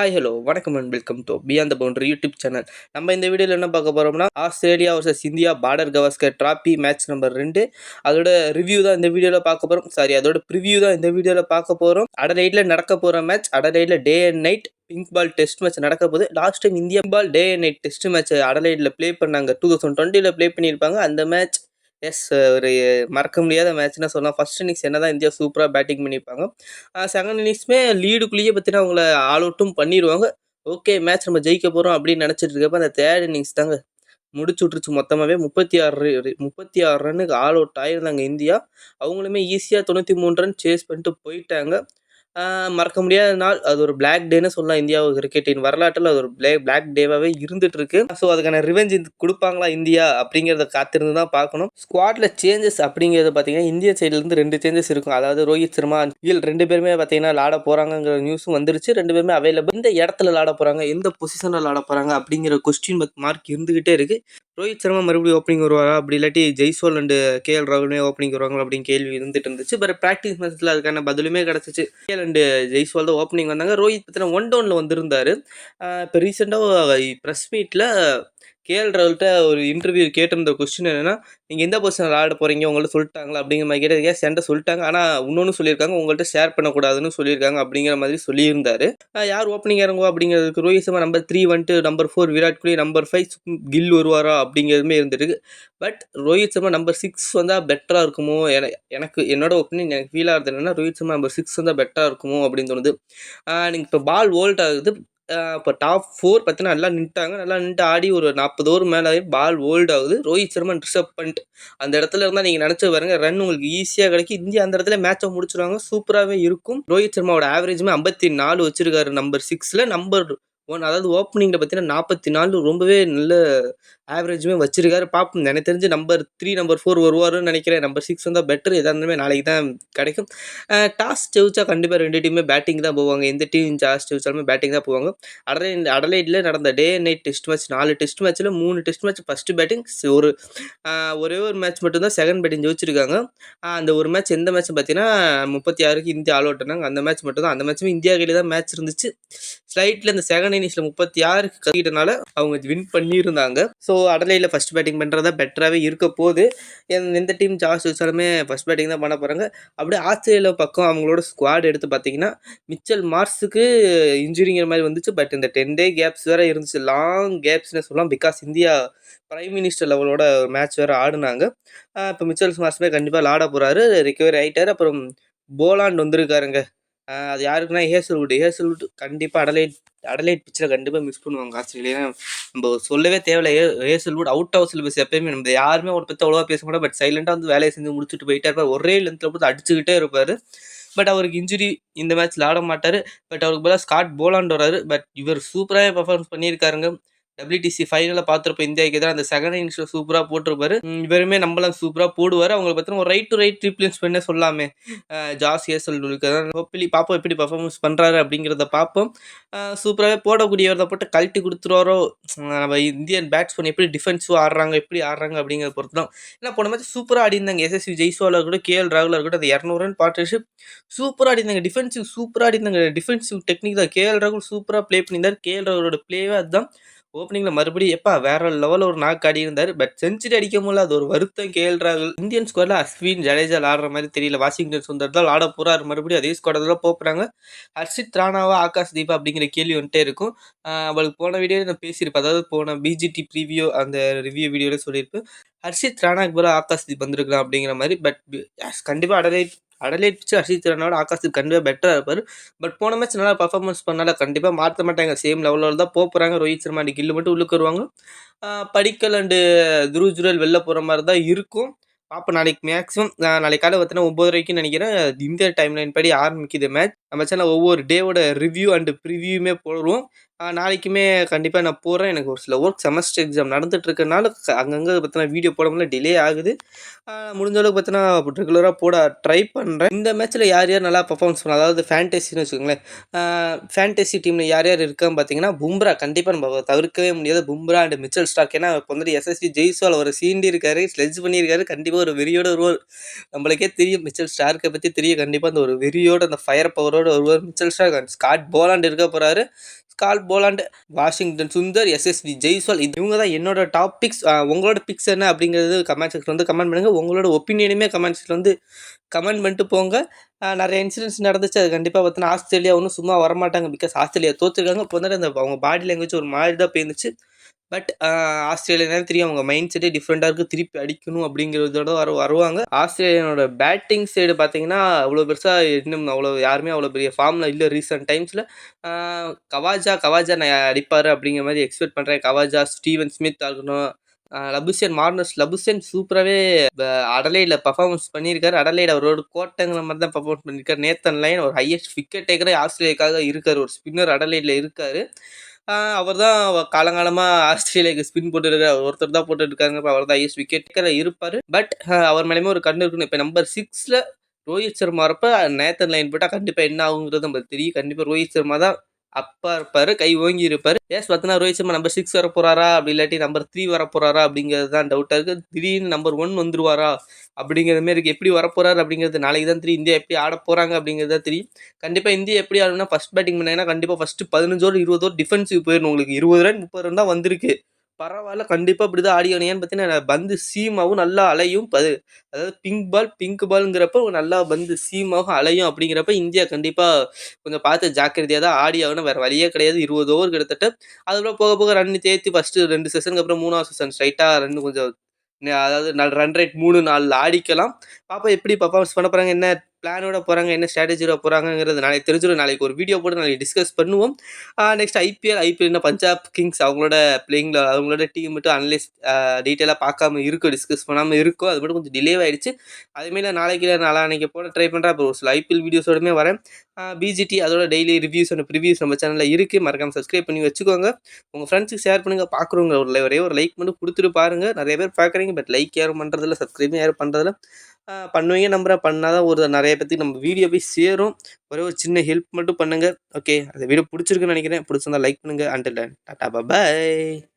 Hi hello வணக்கம் and welcome to beyond the boundary YouTube channel நம்ம இந்த வீடியோவில் என்ன பார்க்க போகிறோம்னா Australia versus India Border Gavaskar trophy match number ரெண்டு. அதோட ரிவ்யூ தான் இந்த வீடியோவில் பார்க்க போகிறோம் சாரி அதோட ப்ரிவ்யூ தான் இந்த வீடியோவில் பார்க்க போகிறோம் அடலைட்டில் நடக்க போகிற match அடலைட்டில் day and night pink ball test match நடக்க போகுது. Last time India ball day and night test match அடலைட்டில் play பண்ணாங்க. டூ தௌசண்ட் டுவெண்ட்டியில் ப்ளே பண்ணியிருப்பாங்க. அந்த மேட்ச் எஸ் ஒரு மறக்க முடியாத மேட்ச்னா சொல்லலாம். ஃபர்ஸ்ட் இன்னிங்ஸ் என்ன தான் இந்தியா சூப்பராக பேட்டிங் பண்ணியிருப்பாங்க. செகண்ட் இன்னிங்ஸுமே லீடுக்குள்ளேயே பார்த்தீங்கன்னா அவங்கள ஆல் அவுட்டும் பண்ணிடுவாங்க ஓகே மேட்ச் நம்ம ஜெயிக்க போகிறோம் அப்படின்னு நினச்சிட்டு இருக்கப்ப அந்த தேர்ட் இன்னிங்ஸ் தாங்க முடிச்சு விட்ருச்சு மொத்தமாகவே முப்பத்தி ஆறு முப்பத்தி ஆறு ரன்னுக்கு ஆல் அவுட் ஆயிருந்தாங்க இந்தியா. அவங்களுமே ஈஸியாக தொண்ணூற்றி மூணு ரன் சேஸ் பண்ணிட்டு போயிட்டாங்க. மறக்க முடியாத நாள். அது ஒரு பிளாக் டேன்னு சொல்லலாம். இந்தியா கிரிக்கெட்டின் வரலாற்றில் அது ஒரு பிளே பிளாக் டேவாகவே இருந்துட்டு இருக்கு ஸோ அதுக்கான ரிவெஞ்ச் கொடுப்பாங்களா இந்தியா அப்படிங்கிறத காத்திருந்து தான் பார்க்கணும். ஸ்குவாட்ல சேஞ்சஸ் அப்படிங்கிறது பார்த்தீங்கன்னா இந்திய சைட்லேருந்து ரெண்டு சேஞ்சஸ் இருக்கும். அதாவது ரோஹித் சர்மா இல் ரெண்டு பேருமே பார்த்தீங்கன்னா லாட போகிறாங்கிற நியூஸும் வந்துருச்சு. ரெண்டு பேருமே அவைலபிள் இந்த இடத்துல லாட போகிறாங்க எந்த பொசிஷனில் விளாட போகிறாங்க அப்படிங்கிற கொஸ்டின் மார்க் இருந்துகிட்டே இருக்கு. ரோஹித் சர்மா மறுபடியும் ஓப்பனிங் வருவாரா? அப்படி இல்லாட்டி ஜெய்ஸ்வால் அண்டு கே எல் ராகுலுமே ஓப்பனிங் வருவாங்களா அப்படின்னு கேள்வி இருந்துட்டு இருந்துச்சு. பட் ப்ராக்டிஸ் மேட்ச்சில் அதுக்கான பதிலுமே கிடச்சிச்சு. கே எல் அண்டு ஜெய்ஸ்வால் தான் ஓப்பனிங் வந்தாங்க. ரோஹித் பார்த்தீங்கன்னா ஒன் டவுனில் வந்திருந்தார். இப்போ ரீசெண்டாக ப்ரெஸ் மீட்டில் கேஎல் ராகுல்கிட்ட ஒரு இன்டர்வியூ கேட்டிருந்த கொஸ்டின் என்னென்னா நீங்கள் எந்த பொசிஷனில் ஆட போகிறீங்க உங்கள்ட்ட சொல்லிட்டாங்களா? அப்படிங்கிற மாதிரி கேட்டது. ஏன் சென்ட சொல்லிட்டாங்க. ஆனால் இன்னொன்று சொல்லியிருக்காங்க. உங்கள்கிட்ட ஷேர் பண்ணக்கூடாதுன்னு சொல்லியிருக்காங்க. அப்படிங்கிற மாதிரி சொல்லியிருந்தாரு. யார் ஓப்பனிங் இறங்குவா? அப்படிங்கிறதுக்கு ரோஹித் சர்மா நம்பர் த்ரீ வந்துட்டு number four Virat Kohli number five Gill வருவாரா? அப்படிங்கிறதுமே இருந்திருக்கு. But Rohit Sharma number six வந்தால் பெட்டராக இருக்குமோ? எனக்கு என்னோட ஒப்பீனியன் எனக்கு ஃபீல் ஆகுது என்னென்னா ரோஹித் சர்மா நம்பர் சிக்ஸ் வந்தால் பெட்டராக இருக்குமோ அப்படின்னு தோணுது. நீங்கள் இப்போ பால் ஓல்ட் ஆகுது. இப்போ டாப் ஃபோர் பார்த்தீங்கன்னா நல்லா நின்ட்டாங்க. நல்லா நின்று ஆடி ஒரு நாற்பது ஓவர் மேலே பால் ஓல்ட் ஆகுது. ரோஹித் சர்மா ரிஷப் பண்ணிட்டு அந்த இடத்துல இருந்தால் நீங்கள் நினச்சி பாருங்க ரன் உங்களுக்கு ஈஸியாக கிடைக்கும். இந்தியா அந்த இடத்துல மேட்சை முடிச்சிருவாங்க. சூப்பராகவே இருக்கும். ரோஹித் சர்மாவோட ஆவரேஜுமே ஐம்பத்தி நாலு வச்சிருக்காரு நம்பர் சிக்ஸில் நம்பர் ஒன் அதாவது ஓப்பனிங்கில் பார்த்தீங்கன்னா நாற்பத்தி நாலு ரொம்பவே நல்ல ஆவரேஜுமே வச்சிருக்காரு. பார்ப்போம் எனக்கு தெரிஞ்சு நம்பர் த்ரீ நம்பர் ஃபோர் வருவாருன்னு நினைக்கிறேன். நம்பர் சிக்ஸ் வந்தால் பெட்டர் எதாக இருந்தாலுமே நாளைக்கு தான் கிடைக்கும். டாஸ் ஜெயிச்சா கண்டிப்பாக ரெண்டு டீமே பேட்டிங் தான் போவாங்க. எந்த டீம் டாஸ் ஜெயிச்சாலுமே பேட்டிங் தான் போவாங்க. அடலை அடலைட்டில் நடந்த டே நைட் டெஸ்ட் மேட்ச் நாலு டெஸ்ட் மேட்ச்சில் மூணு டெஸ்ட் மேட்ச் ஃபஸ்ட்டு பேட்டிங் ஒரு ஒரே ஒரு மேட்ச் மட்டும்தான் செகண்ட் பேட்டிங் ஜெயிச்சிருக்காங்க. அந்த ஒரு மேட்ச் எந்த மேட்ச் பார்த்தீங்கன்னா முப்பத்தி ஆறுக்கு இந்தியா ஆல் அவுட் அந்த மேட்ச் மட்டும் தான். அந்த மேட்ச்சுமே இந்தியா கையில் தான் மேட்ச் இருந்துச்சு. ஸ்லைட்டில் இந்த செகண்ட் இன்னிங்ஸில் முப்பத்தி ஆறுக்கு கட்டிட்டனால அவங்க வின் பண்ணியிருந்தாங்க. ஸோ அடலையில் ஃபஸ்ட் பேட்டிங் பண்ணுறதா பெட்டராகவே இருக்க போது எந்த டீம் ஜாஸ் வச்சாலுமே ஃபஸ்ட் பேட்டிங் தான் பண்ண போகிறாங்க அப்படியே ஆஸ்திரேலியா பக்கம் அவங்களோட ஸ்குவாட் எடுத்து பார்த்தீங்கன்னா மிச்சல் மார்ஸுக்கு இன்ஜுரிங்கிற மாதிரி வந்துச்சு. பட் இந்த டென் டே கேப்ஸ் வேறு இருந்துச்சு. லாங் கேப்ஸ்னு சொல்லலாம். பிகாஸ் இந்தியா பிரைம் மினிஸ்டர் லெவலோட மேட்ச் வேறு ஆடினாங்க. இப்போ மிச்சல் மார்ஸுமே கண்டிப்பாக ஆட போகிறாரு ரிகவரி ஆகிட்டார் அப்புறம் போலாண்ட் வந்திருக்காருங்க. அது யாருக்குன்னா ஹேசல்வுட். ஹேசல்வுட் கண்டிப்பாக அடலைட் அடலைட் பிச்சில் கண்டிப்பாக மிஸ் பண்ணுவாங்க ஆஸ்திரேலியா நம்ம சொல்லவே தேவையில்ல. ஹேசல்வுட் அவுட் ஹவுஸ் சிலபஸ் எப்பயுமே நம்ம யாருமே ஒரு பற்றி அவ்வளோவா பேச மாட்டோம். பட் சைலண்டாக வந்து வேலையை செஞ்சு முடிச்சுட்டு போயிட்டே இருப்பார் ஒரே லென்த்தில் போட்டு அடிச்சுக்கிட்டே இருப்பார். பட் அவருக்கு இன்ஜுரி இந்த மேட்ச்சில் ஆட மாட்டார். பட் அவருக்கு பதிலாக ஸ்காட் போலாண்டு வராரு. பட் இவர் சூப்பராகவே பர்ஃபார்மன்ஸ் பண்ணியிருக்காருங்க. டபிள்யூடிசி ஃபைனலில் பார்த்துருப்போம் இந்தியாவுக்கு தான் அந்த செகண்ட் இன்னிங்ஸில் சூப்பராக போட்டிருப்பாரு. இவருமே நம்மளாம் சூப்பராக போடுவார். அவங்களை பார்த்தீங்கன்னா ஒரு ரைட் டு ரைட் ட்ரிப்ளின்ஸ் பண்ண சொல்லாமே. ஜாஸ் ஏசல் ஹோப்லி பார்ப்போம் எப்படி பர்ஃபார்மன்ஸ் பண்ணுறாரு அப்படிங்கிறத பார்ப்போம் சூப்பராகவே போடக்கூடியவரை போட்டு கழட்டி கொடுத்துருவாரோ? நம்ம இந்தியன் பேட்ஸ்மேன் எப்படி டிஃபென்ஸும் ஆடுறாங்க எப்படி ஆடுறாங்க அப்படிங்கிறத பொறுத்து தான் ஏன்னா போன மாதிரி சூப்பராக ஆடிருந்தாங்க எஸ்எஸ்வி ஜெய்ஸ்வாலாக இருக்கட்டும் கேஎல் ராகுலாக இருக்கட்டும் அந்த இரநூறு ரன் பார்ட்னர்ஷிப் சூப்பராக ஆடிருந்தாங்க டிஃபென்சிவ் சூப்பராக ஆடிருந்தாங்க டிஃபென்சிவ் டெக்னிக் தான். கேஎல் ராகுல் சூப்பராக ப்ளே பண்ணியிருந்தார். கேஎல் ராகுலோட ப்ளேவே அதுதான். ஓப்பனிங்கில் மறுபடியும் எப்பா வேற லெவலில் ஒரு நாக்கு ஆடி இருந்தார் பட் செஞ்சுரி அடிக்க முடியல அது ஒரு வருத்தம் கேஎல் இந்தியன் ஸ்குவாட்ல அஸ்வின் ஜடேஜா ஆடுற மாதிரி தெரியல வாஷிங்டன் சுந்தர் தான் ஆட போறாரு. மறுபடியும் அதே ஸ்குவாடில் தான் போகிறாங்க ஹர்ஷித் ராணாவா ஆகாஷ் தீபா அப்படிங்கிற கேள்வி வந்துட்டே இருக்கும். அவளுக்கு போன வீடியோ நான் பேசியிருப்பேன். அதாவது போன பிஜிடி ப்ரீவியூ அந்த ரிவ்யூ வீடியோவில் சொல்லியிருப்பேன். ஹர்ஷித் ராணாக்கு போல ஆகாஷ் தீப் வந்திருக்கலாம் அப்படிங்கிற மாதிரி பட் கண்டிப்பாக அடலை அடலைட் பிச்சு அர்ஷித் ரனோட ஆகாஷுக்கு கண்டிப்பாக பெட்டராக இருப்பார். பட் போன மேட்ச் நல்லா பர்ஃபார்மன்ஸ் பண்ணால கண்டிப்பாக மாற்ற மாட்டாங்க. சேம் லெவலில் தான் போகிறாங்க ரோஹித் சர்மா அண்ட் கில்லு மட்டும் உள்ளுக்கு வருவாங்க. படிக்கல் அண்டு துருஜுரல் வெளில போகிற மாதிரி தான் இருக்கும். பார்ப்போம் நாளைக்கு மேக்ஸிமம் நாளைக்கு காலை பார்த்தீங்கன்னா ஒம்பது வரைக்கும் நினைக்கிறேன். இந்திய டைம் லைன் படி ஆரம்பிக்குது மேட்ச் நம்ம சேனல் ஒவ்வொரு டேவோட ரிவ்யூ அண்டு ப்ரிவியூமே போடுவோம். நாளைக்குமே கண்டிப்பாக நான் போகிறேன் எனக்கு ஒரு சில ஒர்க் செமஸ்டர் எக்ஸாம் நடந்துகிட்ருக்கனால அங்கங்கே பார்த்தினா வீடியோ போட முடியல டிலே ஆகுது. முடிஞ்ச அளவுக்கு பார்த்தீங்கன்னா ரெகுலராக போட ட்ரை பண்ணுறேன் இந்த மேட்ச்சில் யார் யார் நல்லா பர்ஃபார்மன்ஸ் பண்ணலாம் அதாவது ஃபேண்டசின்னு வச்சுக்கோங்களேன். ஃபேண்டசி டீமில் யார் யார் இருக்கான்னு பார்த்தீங்கன்னா பும்ரா கண்டிப்பாக நம்ம தவிர்க்கவே முடியாது. Bumrah and Mitchell Starc. ஏன்னா இப்போ வந்துட்டு எஸ்எஸ்சி ஜெய்ஸ்வால் ஒரு சீண்டி இருக்காரு ஸ்லெஜ் பண்ணியிருக்காரு. கண்டிப்பாக ஒரு வெறியோட ஒரு நம்மளுக்கே தெரியும். மிச்சல் ஸ்டார்க்கை பற்றி தெரியும் கண்டிப்பாக அந்த ஒரு வெறியோட அந்த ஃபயர் பவரோட ஒருவர் மிச்சல் ஸ்டாகன் ஸ்காட் போலாண்ட் இருக்க போகிறாரு ஸ்காட் போலாண்ட் வாஷிங்டன் சுந்தர் எஸ்எஸ்வி ஜெய்ஸ்வால் இது இவங்க தான் என்னோட டாப் பிக்ஸ் உங்களோட பிக்ஸ் என்ன அப்படிங்கிறது கமெண்ட் செக்ஷன் வந்து கமெண்ட் பண்ணுங்கள் உங்களோட ஒப்பீனியனுமே கமெண்ட் செக்ஷன் வந்து கமெண்ட் பண்ணிட்டு போங்க. நிறைய இன்சிடென்ட்ஸ் நடந்துச்சு. அது கண்டிப்பாக பார்த்தீங்கன்னா ஆஸ்திரேலியா ஒன்றும் சும்மா வரமாட்டாங்க. பிகாஸ் ஆஸ்திரேலியா தோற்றுருக்காங்க இப்போ வந்துட்டு அந்த அவங்க பாடி லாங்குவேஜ் ஒரு மாதிரி தான் போயிருந்துச்சு. பட் ஆஸ்திரேலியா தெரியும். அவங்க மைண்ட் செட்டே டிஃப்ரெண்ட்டாக இருக்குது திருப்பி அடிக்கணும் அப்படிங்கிறதோட வர வருவாங்க. ஆஸ்திரேலியனோட பேட்டிங் சைடு பார்த்தீங்கன்னா அவ்வளோ பெருசாக இன்னும் அவ்வளோ யாருமே அவ்வளோ பெரிய ஃபார்மில் இல்லை ரீசெண்ட் டைம்ஸில் கவாஜா கவாஜா நான் அடிப்பார் அப்படிங்கிற மாதிரி எக்ஸ்பெக்ட் பண்ணுறேன் கவாஜா ஸ்டீவன் ஸ்மித் ஆகணும். லபுசேன் மார்னஸ் லபுசேன் சூப்பராகவே அடலையில் பர்ஃபார்மன்ஸ் பண்ணியிருக்காரு. அடலையில் அவரோட கோட்டைங்கிற மாதிரி தான் பர்ஃபார்மன்ஸ் பண்ணியிருக்காரு. நேத்தன் லைன் ஒரு ஹையஸ்ட் விக்கெட் டேக்கரே ஆஸ்திரேலியாக்காக இருக்கார். ஒரு ஸ்பின்னர் அடலையில் இருக்கார். அவர் தான் காலங்காலமாக ஆஸ்திரேலியாவுக்கு ஸ்பின் போட்டுருக்காரு. ஒருத்தர் தான் போட்டுருக்காங்க அவர் தான் ஐஎஸ் விக்கெட் இருப்பார். பட் அவர் மேலேயுமே ஒரு கண்ணு இருக்கணும் இப்போ நம்பர் சிக்ஸில் ரோஹித் சர்மா வரப்ப நேத்தன் லைன் போட்டால் கண்டிப்பாக என்ன ஆகுங்கிறது நம்ம தெரியும் கண்டிப்பாக ரோஹித் சர்மா தான் அப்பா இருப்பார் கை ஓங்கி இருப்பார். ஏஸ் பார்த்தீங்கன்னா ரோஹித் சர்மா நம்பர் சிக்ஸ் வர போறாரா? அப்படி இல்லாட்டி நம்பர் த்ரீ வர போறாரா? அப்படிங்கிறது தான் டவுட்டாக இருக்குது திடீர்னு நம்பர் ஒன் வந்துருவாரா? அப்படிங்கிற மாதிரி இருக்கு. எப்படி வர அப்படிங்கிறது நாளைக்கு தான் தெரியும். இந்தியா எப்படி ஆட போறாங்க அப்படிங்கிறது தான் தெரியும். கண்டிப்பாக இந்தியா எப்படி ஆடணும்னா ஃபர்ஸ்ட் பேட்டிங் பண்ணாங்கன்னா கண்டிப்பாக ஃபர்ஸ்ட் பதினஞ்சோடு இருபதோர் டிஃபென்சிவ் போயிடணும் உங்களுக்கு. இருபது ரன் முப்பது ரன் தான் வந்திருக்கு. பரவாயில்ல கண்டிப்பாக இப்படி தான் ஆடி ஏன்னு பார்த்தீங்கன்னா பந்து சீமாவும் நல்லா அலையும். பது அதாவது பிங்க் பால் பிங்க் பால்ங்கிறப்ப நல்லா பந்து சீமாவும் அலையும் அப்படிங்கிறப்ப இந்தியா கண்டிப்பாக கொஞ்சம் பார்த்து ஜாக்கிரதையாக தான் ஆடி ஆகணும். வேறு வழியே கிடையாது. இருபது ஓவர் கிட்டத்தட்ட. அதுக்கப்புறம் போக போக ரன் தேர்த்தி ஃபஸ்ட்டு ரெண்டு செஷனுக்கு அப்புறம் மூணாவது செஷன் ஸ்ட்ரைட்டாக ரன் கொஞ்சம் அதாவது நாலு ரன் ரேட் மூணு நாலு ஆடிக்கலாம். பாப்பா எப்படி பர்ஃபார்மன்ஸ் பண்ண போகிறாங்க என்ன பிளானோட போகிறாங்க என்ன ஸ்ட்ராட்டஜியோட போகிறாங்கிறது நாளைக்கு தெரிஞ்சிடும். நாளைக்கு ஒரு வீடியோ போட்டு நாளைக்கு டிஸ்கஸ் பண்ணுவோம். நெக்ஸ்ட் ஐபிஎல் ஐபிஎல் என்ன பஞ்சாப் கிங்ஸ் அவங்களோட பிளேயிங்கில் அவங்களோட டீம் மட்டும் அனலைஸ் டீட்டெயிலாக பார்க்காம இருக்கும் டிஸ்கஸ் பண்ணாமல் இருக்கும். அது மட்டும் கொஞ்சம் டிலே ஆயிடுச்சு. நான் நாளைக்கு இல்லை நாளான்னைக்கு போட ட்ரை பண்ணுறேன் அப்புறம் ஒரு சில ஐபிஎல் வீடியோஸோடுமே வரேன். பிஜிடி அதோட டெய்லி ரிவ்யூஸ் அண்ட் ப்ரிவியூஸ் நம்ம சேனலில் இருக்குது மறக்காமல் சப்ஸ்கிரைப் பண்ணி வச்சுக்கோங்க. உங்கள் ஃப்ரெண்ட்ஸுக்கு ஷேர் பண்ணுங்கள் பார்க்குறவங்க ஒரு ஒரே ஒரு லைக் மட்டும் கொடுத்துட்டு பாருங்கள் நிறைய பேர் பார்க்குறீங்க பட் லைக் யாரும் பண்ணுறதில்ல சப்ஸ்கிரைபும் யாரும் பண்ணுறதில்ல பண்ணுவீங்க நம்புகிறேன் பண்ணால் தான் ஒரு நிறைய பேத்துக்கு நம்ம வீடியோ போய் சேரும். ஒரே ஒரு சின்ன ஹெல்ப் மட்டும் பண்ணுங்கள் ஓகே அந்த வீடியோ பிடிச்சிருக்குன்னு நினைக்கிறேன். பிடிச்சிருந்தா லைக் பண்ணுங்கள் அண்டில் டாட்டா பாய்